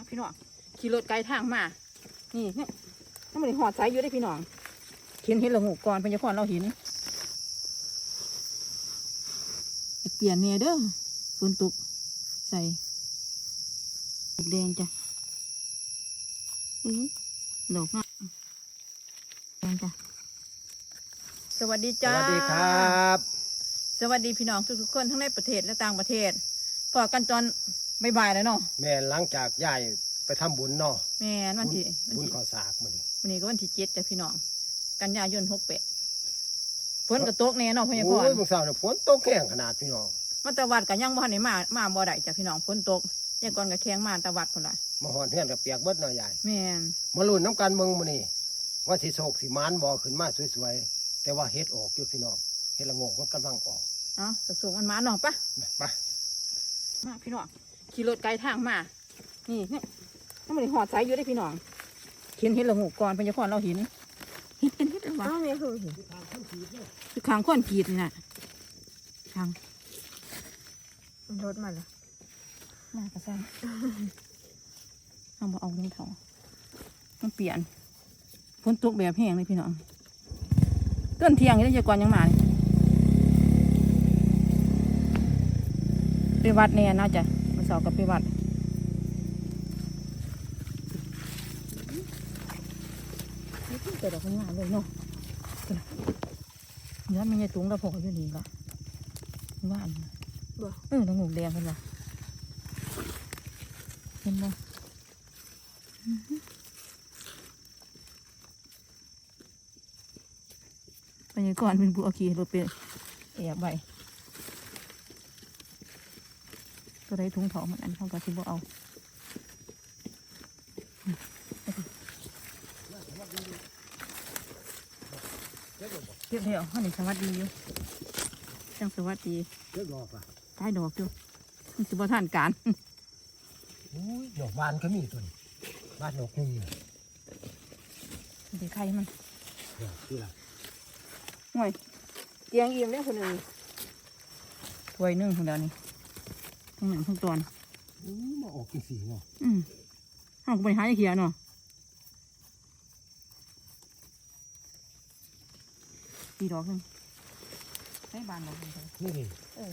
มาพี่น้องขี่รถไกลทางมา นี่เนี่ยถ้ามันหอดสายอยู่ได้พี่น้องเห็นเห็นละงูก่อนเป็นเจ้าของเราเห็นเปลี่ยนเนี่ยเด้อฝนตกใส่แดงจ้ะอื้อดอกน่ะแดงจ้ะสวัสดีสจ้าวัสดีครับ สวัสดีพี่น้องทุกๆคนทั้งในประเทศและต่างประเทศพอกันตอน บ่ายๆแล้วเนาะแม่หลังจากย้ายไปทำบุญเนาะแม่นวันที่วันบุญที่ข้าวสากมื้อนี้วันนี้ก็วันที่เจ็ดจ้ะพี่น้อง กันยายนหกแปดฝนก็ตกแน่เนาะพะยากโอ้รยมื้อเช้าเนี่ยฝนตกแห้งขนาดพี่น้องมาตะวัดก็ยังบ่ทันได้มา มาบ่ได้จ้ะพี่น้องฝนตกยายกรก็แข้งมาตะวัดพุ่นล่ะมาหอนเฮือนก็เปียกเบิดเนาะยาย แม่นมาลุ้นน้ำกันเมืองมื้อนี้ว่าสิโศกสิมานบ่ขึ้นมาสวยๆ แต่ว่าเฮ็ดออกอยู่พี่น้องเฮ็ดละโงกมันกำลังออกเอ้าสุกๆมันมาเนาะปะไปมาพี่น้อง ขี่รถไกลทางมา นี่เนี่ยถ้ามันหอดสายอยู่ได้พี่น้องเห็นเห็นละงูก่อนเป็นเจ้าของเราเห็นเห็นเป็นเห็นเป็นวะอ้าวไม่เคยเห็นคือขางก้อนกรีดนี่น่ะขางรถมาแล้วมากระซ่าเอามาเอาลงเถามันเปลี่ยนฝนตกแบบแห้งเลยพี่น้องต้นเที่ยงนี่ได้จะก่อนยังมาเลยไปวัดแน่น่าจะ มาสอบกับไปวัดเกิดดอกงามเลยเนาะเนื้อมันจะตุงกระเพาะอยู่นี่ละว่านบ่เออน้องหมูแดงกันละเห็นบ่อื้อหือไปยังก่อนเป็นบัวขี่รถเป็นแอบใบ ตัวใดถุงเถามันอันเขากับที่บเอาเอาสิเก็บเดียวข้างนี้สวัสดีอยู่จังสวัสดีเฮ็ดดอกอะตายดอกอยู่มันสิบ่ท่านการโอ้ยดอกบานก็มีตัวนี้บานดอกนึงเนี่เดี๋ยวใครมันดอกที่ละห่วยเตียงอิ่มแล้วคนหนึ่งถ้วยนึ่งของเดียวนี่ ทั้งหนังทั้งตอนโอ้ยมาออกจังสีเนาะอืมห้างก็ไปหาไอ้เขียเนาะตีดอกหนึงใช้บานดอกหนึงเถอะนี่ดิเออ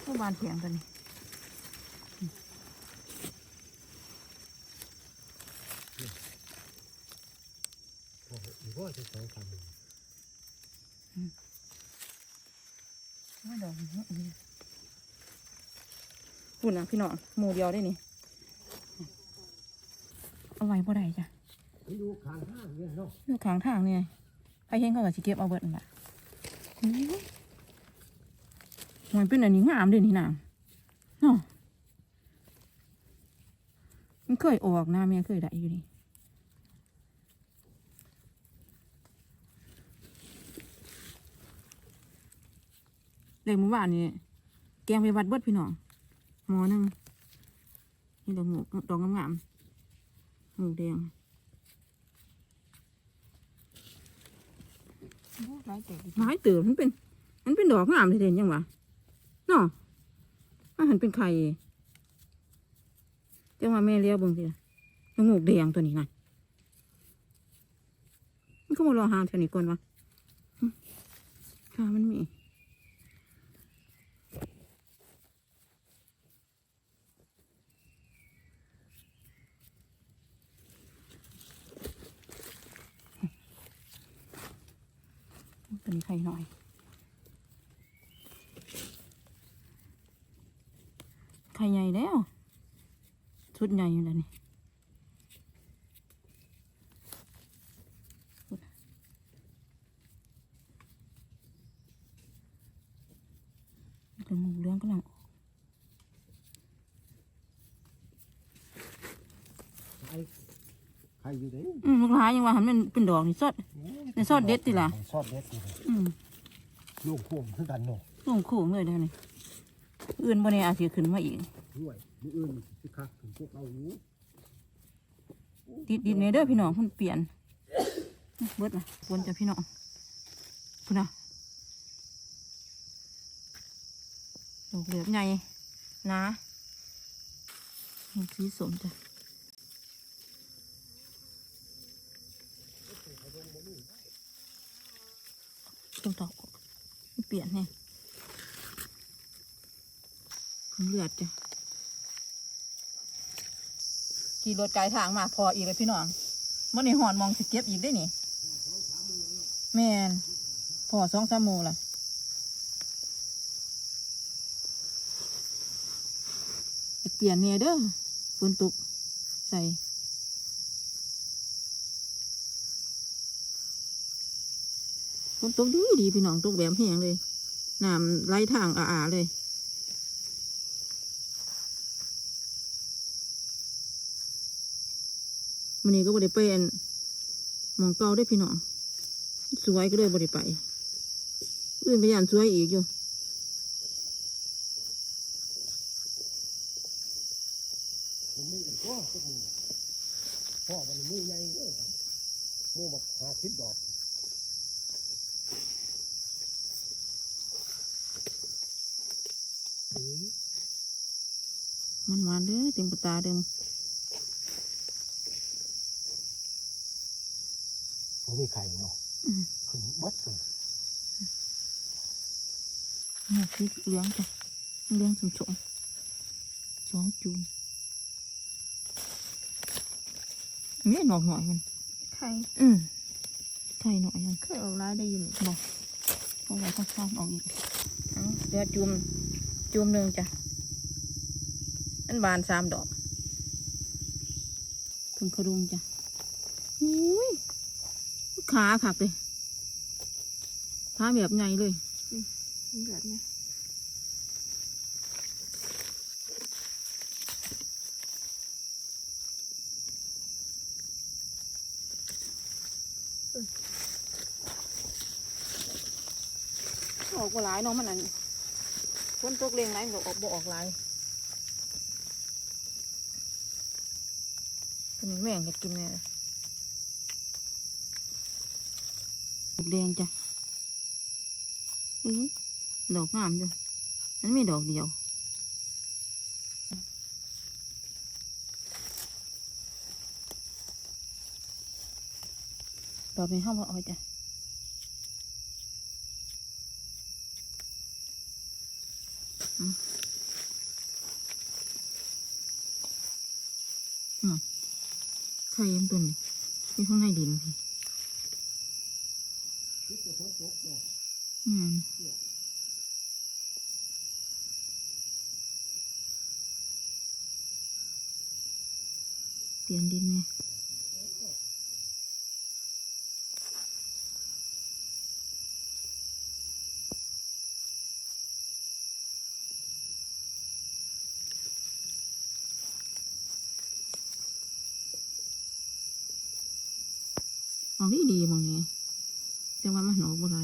ใช้บานเถียงกันนี่โอ้โหอีกว่าจะสองสามหนึ่งไม่ดอกนี่คุ ณนะพี่น้องหมูเดียวได้นี่เอาไว้บ่ได้จ้ะไปดูข้างห้างเนี่ยเนาะอยู่ข้างทางเนี่ยใครเห็นเขาก็สิเก็บเอาเบิดนั่นแหละมันเป็นอันนี้งามเด้วยนี่นางเนาะมันเคยออกนะเมียเคยได้อยู่นี่เลยเมื่อวานนี้แกงไปวัดเบิดพี่น้อง หมอหนึ่งนี่ดอกหมูดอกงามๆหมูแดงหลายแต่ดิหลายเติบมันเป็น มันเป็นดอกงามเลยเด่นยังวะเนาะมันหันเป็นไข่แต่ว่าแม่เลี้ยวเบิ่งสิล่ะจมูกแดงตัวนี้นะมันก็มารอหาแถวนี้ก่อนวะหึค่ะมันมี ตัวนี้ไข่หน่อยไข่ใหญ่แล้ว ชุดใหญ่อยู่แล้วนี่เป็นหมูเลี้ยงกำลังออกใครใครอยู่ไหนอืมลูกหลายยังว่าหันมันเป็นดอกนี่สด ในซอสเด็ดติล่ะซอสเด็ดติล่ะอืมลูกพ่วงคือกันเนาะลงโค้งเลยเดี๋ยวนี้อื่นบ่เนี่ยอาจจะขึ้นมาอีกด้วยมืออื่นสิคักถึงพวกเราอยู่ติดดินเนี่ยเด้อพี่น้องมันเปลี่ยนเบิดนะวนจะพี่น้องพุ่นนะดอกเหลือบใหญ่นะสีสมจ้ะ ตรงตอกเปลี่ยนแน่เลือดจ้ะขี่รถไกลทางมาพออีกเลยพี่น้องมันในหอนมองสิเก็บอีกได้นี่แม่นพอสองสามโมงละเปลี่ยนเนี่ยเด้อฝนตกใส่ ฝนตกดีดีพี่น้องตกแบบแห้งเลยน้ำไหลทางอาๆเลยมันนี้ก็บริเป็นหมองเก่าได้พี่น้องสวยก็เลยบริไปอื่นไปยานสวยอีกอยู่ผมไม่อพ่อพ่อมันมือใหญ่เด้อครับมือบักหาสิบดอก มันมาเด้อเต็มปตาเดิมผมมีไข่เนาะอืมขึ้นบัดเลยนี่คือเหลืองจ้ะเหลืองสมสมสองจูงนี่หนอกหน่อยมันไข่อืมไข่หน่อยมันเคยออกร้ายได้ยินบอกเอาไว้ข้างๆออกอีกเอาเดี๋ยวจุ่มจุ่มหนึ่งจ้ะ อันบานสามดอกถึงกระดุงจ้ะอุ้ยขาขักเลยขาแบบไงเลยเดือดไหมออกบ่หลายเนาะมันอันฝนตกเร่งไรมันก็ออกบ่ออกหลาย ตันนี้แม่งจะกินเลยดอกแดงจ้ะอื้อดอกงามจ้ะมันมีดอกเดียวดอกนี้ห้ามว่าเอาจ้ะ ไข่ยังตัวนี้ที่ข้างในดินพี่อืมเปลี่ยนดินไง มองดีดีมองนี้แต่ว่ามันหนออกบ่ไร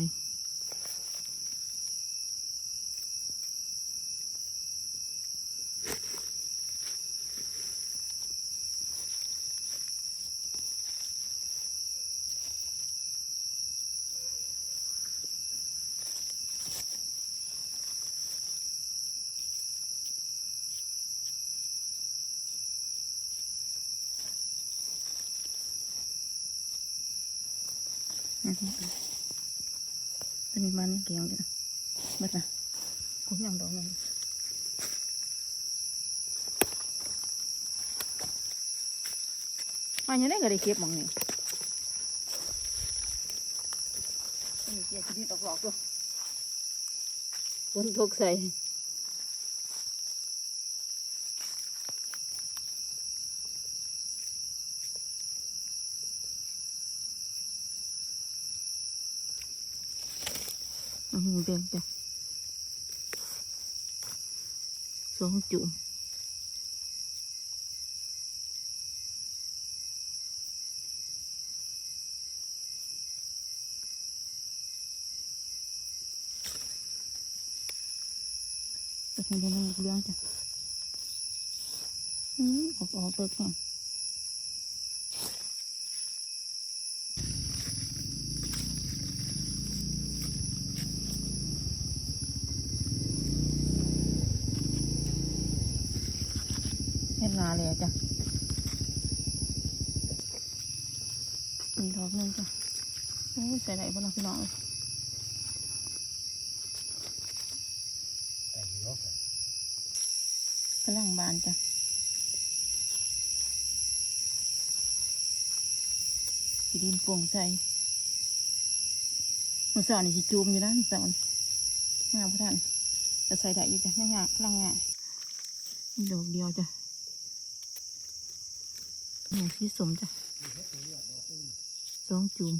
อือฮึตัวนี้มันเกี่ยวอยู่นะเบิดนะกูยังดอกนึงมันยังได้ก็ได้ เก็บหมองนี่ตัวเกี่ยวชีวิตออกหลอกด้วยฝนตกใส่โอ้โหเดินจ้ะสองจุ่มตัวนี้เป็นเรื่องจ้ะอืมออกออกเปิดแค่เห็น นาเลยจ้ะมีดอกหนึ่งจ้ะโอ้ยใส่ไหนบ้างพี่น้องกำลังบานจ้ะสีดินปวงใส่มันสาวนี่สีจูมอยู่นะมันสาวงามพระท่านจะใส่ได้อยู่จ้ะง่ายๆกำลังง่ายดอกเดียวจ้ะ นี่สีสมจ้ะสองจุ่ม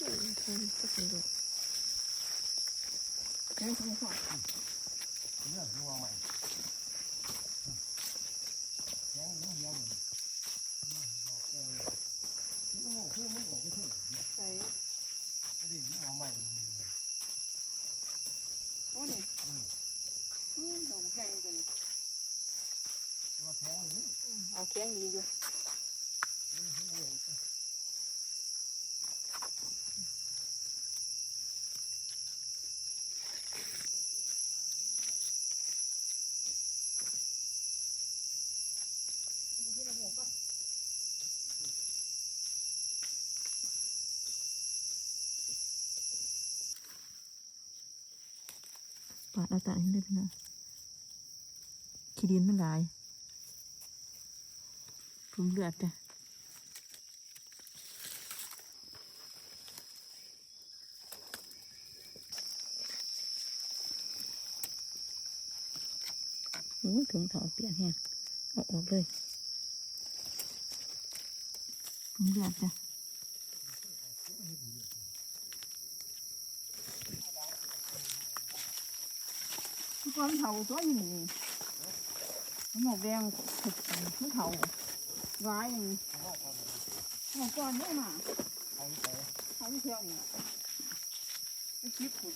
อืมคนก็เป็นด้วย นี่ทำไมก่อน เรื่องนัวใหม่แข็งเดียวเลย โอ้โหคือมันออกไปเถอะใส่ไม่ได้นัวใหม่โอ้นี่อืมดอกแข็งจังตัวแข็งเลยเอาแข็งดีอยู่ ปาดเอาตาเห็นได้พี่น้องขี้ดินมันหลายผมเลือดจ้ะโอ้ยถุงเถาเปลี่ยนแฮงเอาออกเลยผมเลือดจ้ะ ทุกคนเถาตัวนี้นี่มันหมกแดงถึกมันเถาร้ายอย่างนี้หมกก้อนเยอะมากเอาไปเขาที่เที่ยวนี่ไอ้คลิปคุณ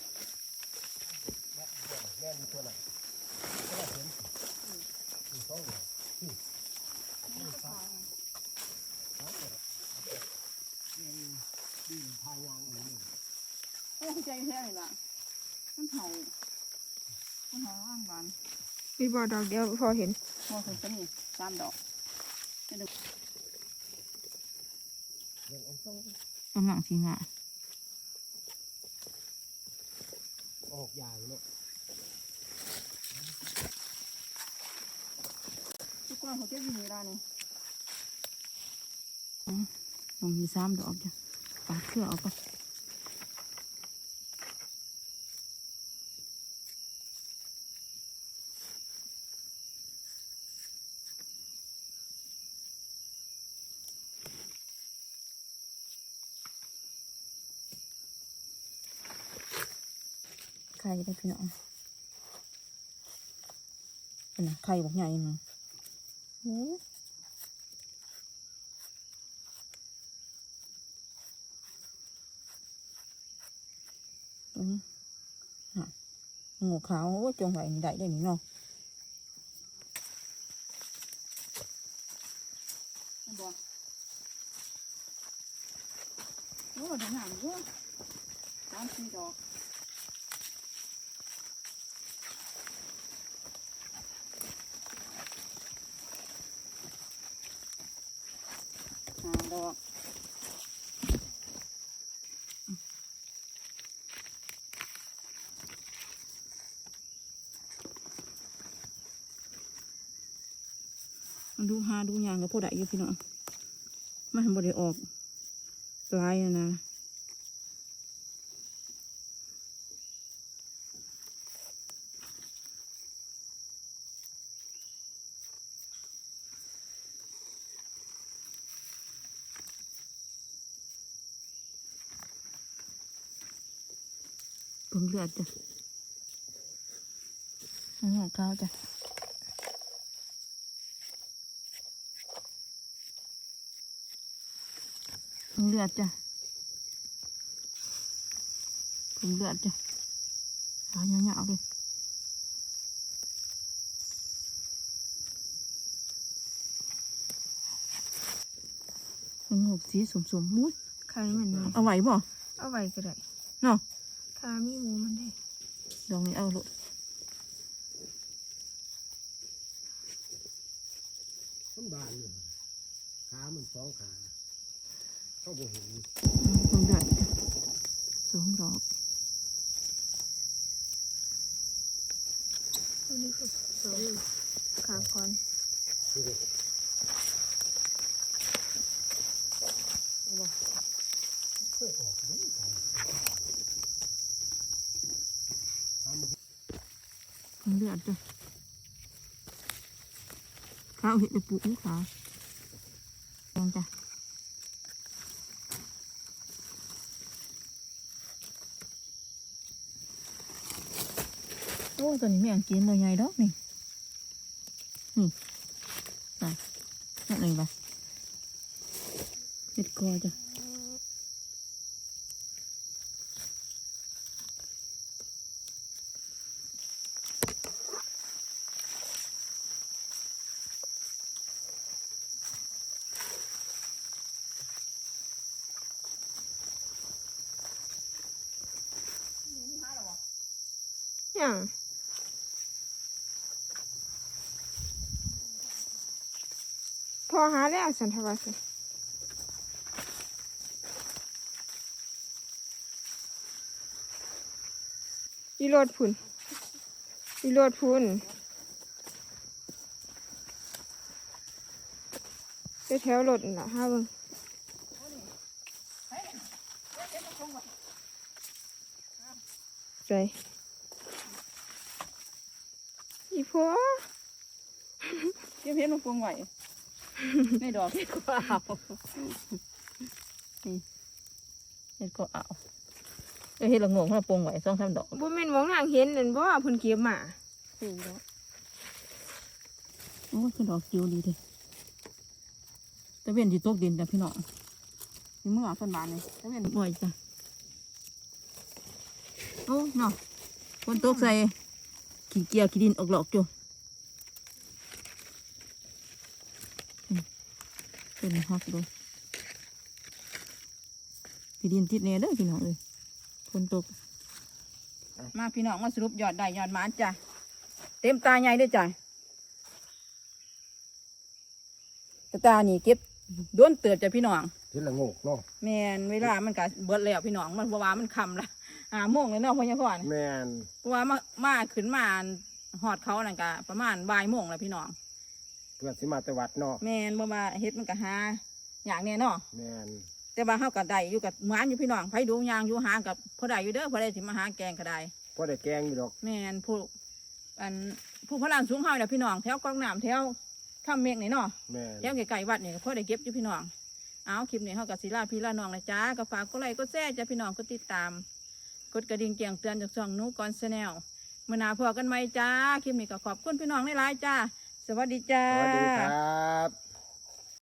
แม่มีตัวไหนก็ได้เห็นมีสองอย่างนี่ก็ตายดีพายางอื่นโอ้ใจแท้เลยล่ะมันเห่า มันเห่าร่างบานมีบอดอกเดียวพอเห็นมอถึงจะมีสามดอกเรื่องอันสองกำลังทีงะออกใหญ่เนาะทุกคนเขาจะอยู่ในร้านนี้มันมีสามดอกจ้ะปาดเครือเอาไป ข่ได้พี่น้องเป็นไข่บอกใหญ่เนาะโอ้ยอืมฮะงูขาวโอ้ยจงไหวได้ได้หนี่เนาะบอกโอ้ยหนามด้วยสามสี่ดอก ออกดูหาดูยางกับพวกใดอยู่พี่น้องมันบ่ได้ออกลายนะนะ เพิ่งเลือดจ้ะอันนี้ของเขาจ้ะเพิ่งเลือดจ้ะเพิ่งเลือดจ้ะขายาๆเลยมันหกสีสมๆมุ้ยใครมันเอาไหวบ่เอาไหวก็ได้เนาะามีหมูมันได้ดอกนี้เอาลูกบานอยู่ขามันสองขาเข้าบ่เห็นคงเดือดจ้ะสองดอกอันนี้คือสองขางคอนดูดิเคยออกไหมไปหามา คง เดือดจ้ะข้าวเห็ดไปปลูกขาแดงจ้ะโอ้ตัวนี้ไม่อยากกินเลยใหญ่ดอกนี่ นี่ไปนั่นเลยปเห็ดกอจ้ะ พอหาแล้วสันทวัฒน์อีโรดพุ่นอีโรดพุ่นไปแถวรถนั่นล่ะเบิ่งใจ อีพ่อเก็บเห็ดมาปรุงไหวในดอกเห็ดก็เอานี่เห็ดก็เอาเอ้ยเห็ดละโงงมาปรุงไหวสองสามดอกบ่แม่นหมองนางเห็นนั่นบ่ว่าเพิ่นเก็บมาปรุงแล้วโอ้ยคือดอกจิ๋วดีเด้ตะเวนที่ตกดินจ้ะพี่น้องนี่เมื่อต้นบานเลยตะเวนบ่อยจ้ะโอ้เนาะคนตกใส่ ขี้เกียจขี้ดินออกหลอกจ้ะอืมเป็นฮักดูขี้ดินติดเนี่ยเด้อพี่น้องเอ้ยคนตก มาพี่น้องมาสรุปยอดได้ยอดหมานจ้ะ เต็มตาใหญ่ด้วยจ้ะแต่ตานี่เก็บโดนเติบจ้ะพี่น้องเห็นละโงกเนาะแมนเวลามันก็เบิดแล้วพี่น้องมันเพราะว่ามันคำละ หาโมงเลยเนาะพ่อยังพ่อนี่แม่นเพราะว่ามามาขึ้นมาหอดเขานั่นก็ประมาณบ่ายโมงแล้วพี่น้องเพื่อนสิมาแต่วัดเนาะแมนบ่ว่าเฮ็ดมันก็หาอย่างเนี้ยเนาะแม่นแต่ว่าเฮาก็ได้อยู่กับหมานอยู่พี่น้องไผดูยางอยู่หากับพอได้อยู่เด้อพอได้สิมาหาแกงก็ได้พอได้แกงอยู่ดอกแม่นผู้อันผู้พระลานสูงเฮาเนี่ยพี่น้องแถวกองน้ำแถวถ้ำเมฆนี่เนาะแม่นแถวไกลๆวัดนี่ก็พอได้เก็บอยู่พี่น้องเอาคลิปนี้เฮากับศิลาพี่ลาน้องเลยจ้าก็ฝากกดไลค์กดแชร์จ้าพี่น้องกดติดตามก ดกระดิ่งเกียงเตือนจากช่องนูก่อนแนลมื่อนาพอกันไหมจ้าคลิปนี้ก็ขอบคุณพี่น้องหลายๆจ้า สวัสดีจ้า สวัสดีครับ